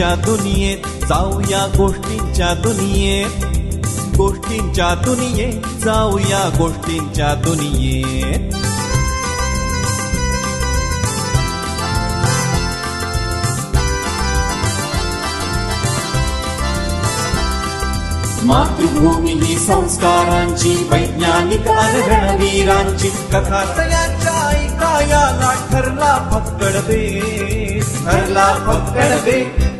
गोष्टींच्या दुनियेत जाऊया गोष्टींच्या दुनियेत. गोष्टींच्या दुनियेत जाऊया गोष्टींच्या दुनियेत. मातृभूमी ही संस्कारांची वैज्ञानिक रणवीरांची कथा तयाच्या ऐकायाला ठरला फक्कड दे ठरला फक्कड दे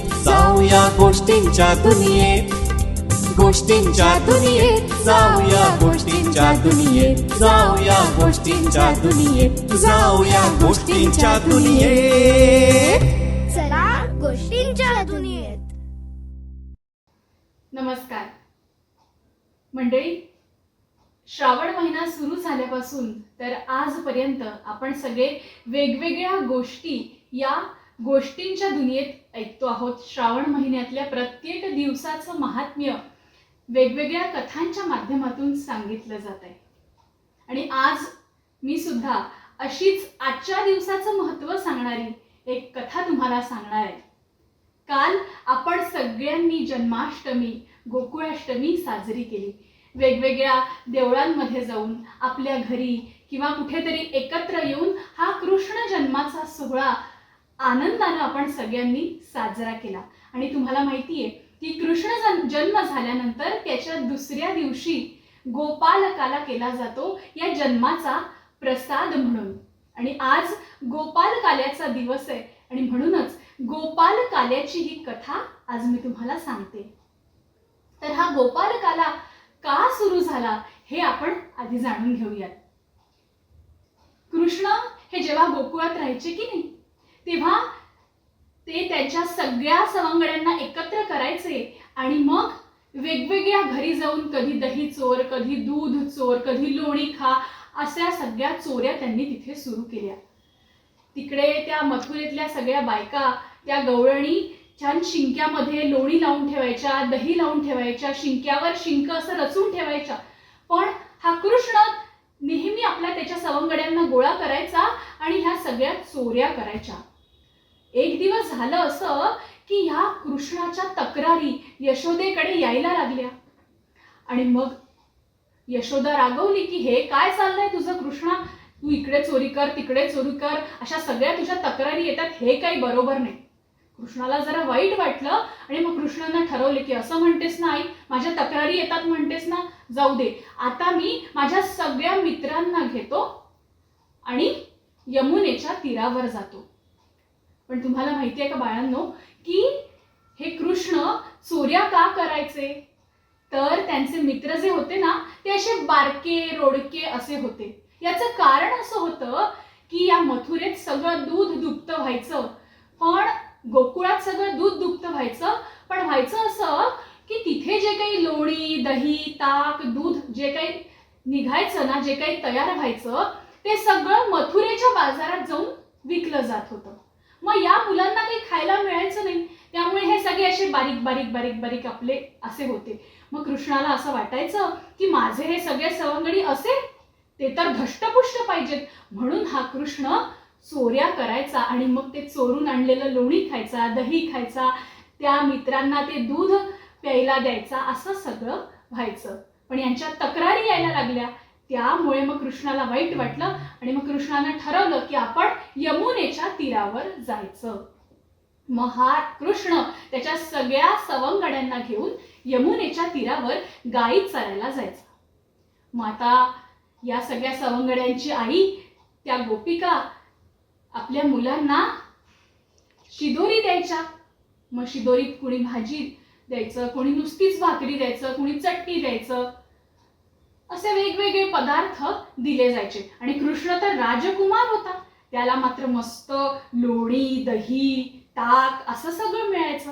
जाऊया गोष्टींच्या दुनियेत. गोष्टींच्या दुनियेत. जाऊया गोष्टींच्या दुनियेत. जाऊया गोष्टींच्या दुनियेत. जाऊया गोष्टींच्या दुनियेत. चला गोष्टींच्या दुनियेत. नमस्कार. मंडळी श्रावण महिना सुरू झाल्यापासून तर आजपर्यंत आपण सगळे वेगवेगळ्या गोष्टी या गोष्टींच्या दुनियेत ऐकतो आहोत. श्रावण महिन्यातल्या प्रत्येक दिवसाचं महात्म्य वेगवेगळ्या कथांच्या माध्यमातून सांगितलं जात आहे. आणि आज मी सुद्धा अशीच आजच्या दिवसाचं महत्त्व सांगणारी एक कथा तुम्हाला सांगणार आहे. काल आपण सगळ्यांनी जन्माष्टमी गोकुळाष्टमी साजरी केली. वेगवेगळ्या देवळांमध्ये जाऊन आपल्या घरी किंवा कुठेतरी एकत्र येऊन हा कृष्ण जन्माचा सोहळा आनंदानं आपण सगळ्यांनी साजरा केला. आणि तुम्हाला माहिती आहे की कृष्ण जन्म झाल्यानंतर त्याच्या दुसऱ्या दिवशी गोपालकाला केला जातो या जन्माचा प्रसाद म्हणून. आणि आज गोपालकाल्याचा दिवस आहे. आणि म्हणूनच गोपालकाल्याची ही कथा आज मी तुम्हाला सांगते. तर हा गोपालकाला का सुरू झाला हे आपण आधी जाणून घेऊयात. कृष्ण हे जेव्हा गोकुळात राहायचे की नाही? तेव्हा ते त्याच्या सगळ्या सवंगड्यांना एकत्र करायचे आणि मग वेगवेगळ्या घरी जाऊन कधी दही चोर कधी दूध चोर कधी लोणी खा अशा सगळ्या चोऱ्या त्यांनी तिथे सुरू केल्या. तिकडे त्या मथुरेतल्या सगळ्या बायका त्या गवळणी छान शिंक्यामध्ये लोणी लावून ठेवायच्या दही लावून ठेवायच्या शिंक्यावर शिंक असं रचून ठेवायच्या. पण हा कृष्ण नेहमी आपल्या त्याच्या सवंगड्यांना गोळा करायचा आणि ह्या सगळ्या चोऱ्या करायच्या. एक दिवस झालं असं की ह्या कृष्णाच्या तक्रारी यशोदेकडे यायला लागल्या. आणि मग यशोदा रागवली की हे काय चाललंय तुझं कृष्णा? तू इकडे चोरी कर तिकडे चोरी कर. अशा सगळ्या तुझ्या तक्रारी येतात हे काही बरोबर नाही. कृष्णाला जरा वाईट वाटलं आणि मग कृष्णानं ठरवले की असं म्हणतेस ना आई माझ्या तक्रारी येतात म्हणतेस ना जाऊ दे. आता मी माझ्या सगळ्या मित्रांना घेतो आणि यमुनेच्या तीरावर जातो. पण तुम्हाला माहिती आहे का बाळांनो की हे कृष्ण चोऱ्या का करायचे? तर त्यांचे मित्र जे होते ना ते असे बारके रोडके असे होते. याचं कारण असं होतं की या मथुरेत सगळं दूध दुप्त व्हायचं. पण गोकुळात सगळं दूध दुप्त व्हायचं. पण व्हायचं असं की तिथे जे काही लोणी दही ताक दूध जे काही निघायचं ना जे काही तयार व्हायचं ते सगळं मथुरेच्या बाजारात जाऊन विकलं जात होतं. मग या मुलांना काही खायला मिळायचं नाही. त्यामुळे हे सगळे असे बारीक बारीक बारीक बारीक आपले असे होते. मग कृष्णाला असं वाटायचं की माझे हे सगळे सवंगडी असे? ते तर धष्टपुष्ट पाहिजेत. म्हणून हा कृष्ण चोऱ्या करायचा आणि मग ते चोरून आणलेलं लोणी खायचा दही खायचा त्या मित्रांना ते दूध प्यायला द्यायचा असं सगळं व्हायचं. पण यांच्या तक्रारी यायला लागल्या. त्यामुळे मग कृष्णाला वाईट वाटलं आणि मग कृष्णानं ठरवलं की आपण यमुनेच्या तीरावर जायचं. मग हा कृष्ण त्याच्या सगळ्या सवंगड्यांना घेऊन यमुनेच्या तीरावर गायी चरायला जायचा. मग आता या सगळ्या सवंगड्यांची आई त्या गोपिका आपल्या मुलांना शिदोरी द्यायच्या. मग शिदोरीत कुणी भाजी द्यायचं कोणी नुसतीच भाकरी द्यायचं कुणी चटणी द्यायचं. असे वेगवेगळे पदार्थ दिले जायचे. आणि कृष्ण तर राजकुमार होता. त्याला मात्र मस्त लोणी दही ताक असं सगळं मिळायचं.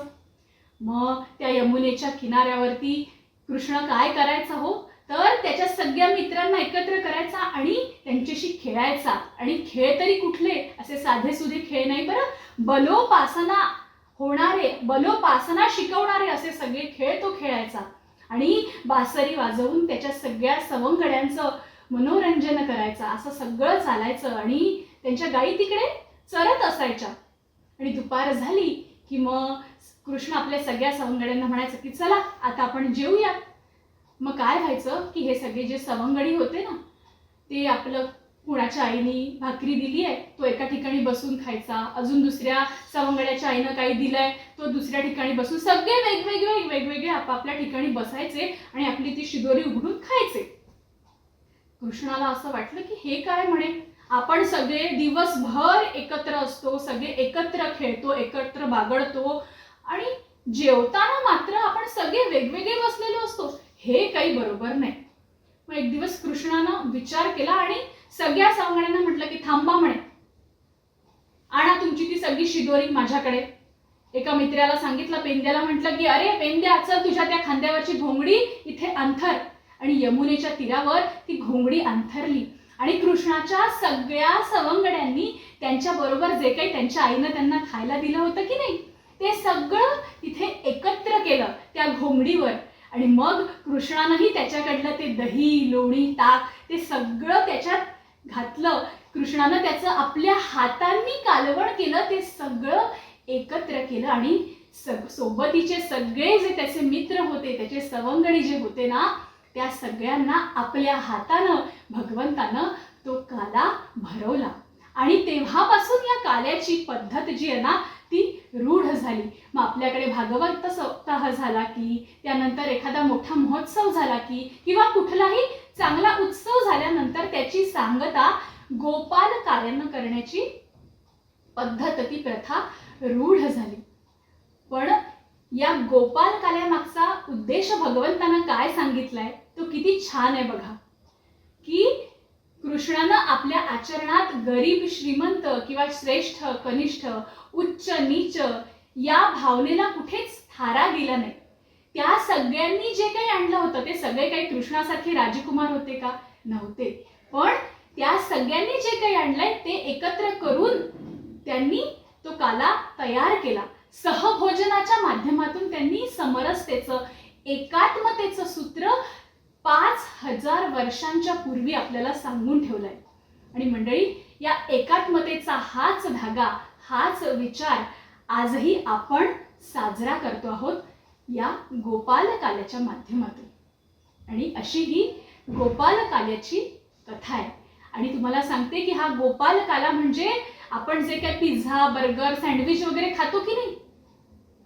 मग त्या यमुनेच्या किनाऱ्यावरती कृष्ण काय करायचा हो? तर त्याच्या सगळ्या मित्रांना एकत्र करायचा आणि त्यांच्याशी खेळायचा. आणि खेळ तरी कुठले? असे साधे सुधे खेळ नाही बरं. बलोपासना होणारे बलोपासना शिकवणारे असे सगळे खेळ तो खेळायचा. आणि बासरी वाजवून त्याच्या सगळ्या सवंगड्यांचं मनोरंजन करायचं असं सगळं चालायचं आणि त्यांच्या गायी तिकडे चरत असायच्या. आणि दुपार झाली की मग कृष्ण आपल्या सगळ्या सवंगड्यांना म्हणायचं की चला आता आपण जेवूया मग काय व्हायचं की हे सगळे जे सवंगडी होते ना ते आपलं कुणाच्या आईने भाकरी दिली आहे तो एका ठिकाणी बसून खायचा. अजून दुसऱ्या सवंगड्याच्या आईनं काही दिलंय तो दुसऱ्या ठिकाणी बसून सगळे वेगवेगळे वेगवेगळे आपापल्या ठिकाणी बसायचे आणि आपली ती शिदोरी उघडून खायचे. कृष्णाला असं वाटलं की हे काय म्हणे? आपण सगळे दिवसभर एकत्र असतो सगळे एकत्र खेळतो एकत्र बागडतो आणि जेवताना मात्र आपण सगळे वेगवेगळे बसलेलो असतो. हे काही बरोबर नाही. मग एक दिवस कृष्णानं विचार केला आणि सगळ्या सवंगड्यांना म्हटलं की थांबा म्हणे. आणा तुमची ती सगळी शिदोरी माझ्याकडे. एका मित्राला सांगितलं पेंद्याला म्हटलं की अरे पेंद्या चल तुझ्या त्या खांद्यावरची घोंगडी इथे अंथर. आणि यमुनेच्या तीरावर ती घोंगडी अंथरली. आणि कृष्णाच्या सगळ्या सवंगड्यांनी त्यांच्या बरोबर जे काही त्यांच्या आईनं त्यांना खायला दिलं होतं की नाही ते सगळं तिथे एकत्र केलं त्या घोंगडीवर. आणि मग कृष्णानंही त्याच्याकडलं ते दही लोणी ताक ते सगळं त्याच्यात घातलं. कृष्णानं त्याचं आपल्या हातांनी कालवण केलं ते सगळं एकत्र केलं आणि सग सोबतीचे सगळे जे त्याचे मित्र होते त्याचे सवंगणी जे होते ना त्या सगळ्यांना आपल्या हातानं भगवंतानं तो काला भरवला. आणि तेव्हापासून या काल्याची पद्धत जी आहे ना ती रूढ झाली. मग आपल्याकडे भागवत सप्ताह झाला की त्यानंतर एखादा मोठा महोत्सव झाला की किंवा कुठलाही चांगला उत्सव झाल्यानंतर त्याची सांगता गोपाल कार्यानं करण्याची पद्धत ती प्रथा रूढ झाली. पण या गोपाल काल्यामागचा उद्देश भगवंतानं काय सांगितलाय तो किती छान आहे बघा. की कृष्णानं आपल्या आचरणात गरीब श्रीमंत किंवा श्रेष्ठ कनिष्ठ उच्च नीच या भावनेला कुठेच थारा दिला नाही. त्या सगळ्यांनी जे काही आणलं होतं ते सगळे काही कृष्णासारखे राजकुमार होते का? नव्हते. पण त्या सगळ्यांनी जे काही आणलंय ते एकत्र करून त्यांनी तो काला तयार केला. सहभोजनाच्या माध्यमातून त्यांनी समरसतेचं एकात्मतेचं सूत्र पाच हजार वर्षांच्या पूर्वी आपल्याला सांगून ठेवलंय. आणि मंडळी या एकात्मतेचा हाच धागा हाच विचार आजही आपण साजरा करतो आहोत. या गोपालकाल्याच्या माध्यमातून. आणि अशी ही गोपालकाल्याची कथा आहे. आणि तुम्हाला सांगते की हा गोपालकाला म्हणजे आपण जे काही पिझ्झा बर्गर सँडविच वगैरे खातो की नाही?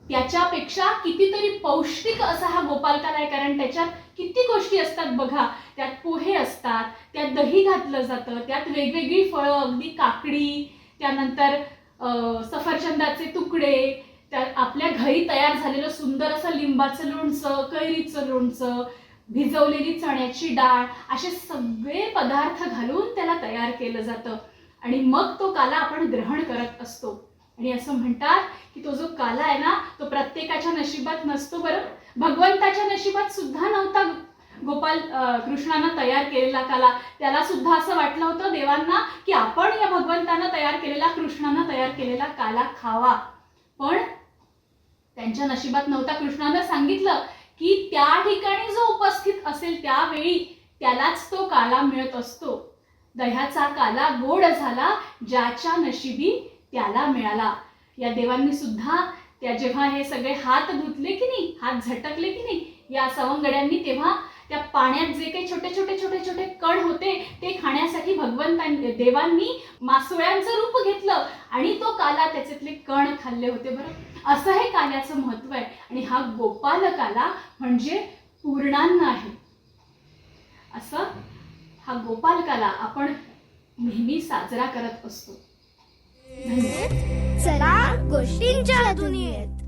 त्याच्यापेक्षा कितीतरी पौष्टिक असा हा गोपालकाला आहे. कारण त्याच्यात किती गोष्टी असतात बघा. त्यात पोहे असतात त्यात दही घातलं जातं त्यात वेगवेगळी फळं अगदी काकडी त्यानंतर सफरचंदाचे तुकडे त्या आपल्या घरी तयार झालेलं सुंदर असं लिंबाचं लोणचं कैरीचं लोणचं भिजवलेली चण्याची डाळ असे सगळे पदार्थ घालून त्याला तयार केलं जातं. आणि मग तो काला आपण ग्रहण करत असतो. आणि असं म्हणतात की तो जो काला आहे ना तो प्रत्येकाच्या नशिबात नसतो बरं. भगवंताच्या नशिबात सुद्धा नव्हता गोपाल कृष्णानं तयार केलेला काला. त्याला सुद्धा असं वाटलं होतं देवांना की आपण या भगवंतानं तयार केलेला कृष्णानं तयार केलेला काला खावा. पण त्यांच्या नशिबात नव्हता. कृष्णानं सांगितलं की त्या ठिकाणी जो उपस्थित असेल त्यावेळी त्यालाच तो काला मिळत असतो. दह्याचा काला गोड झाला ज्याच्या नशिबी त्याला मिळाला. या देवांनी सुद्धा त्या जेव्हा हे सगळे हात धुतले की नाही हात झटकले की नाही या सवंगड्यांनी तेव्हा त्या पाण्यात जे काही छोटे छोटे छोटे छोटे कण होते ते खाण्यासाठी भगवंतांनी देवांनी मासोळ्यांचं रूप घेतलं आणि तो काला त्याच्यातले कण खाल्ले होते बरं. असं हे काल्याचं महत्त्व आहे. आणि हा गोपाल काला म्हणजे पूर्णान्न आहे. असं हा गोपाल काला आपण नेहमी साजरा करत असतो. चला गोष्टींच्या दुनियेत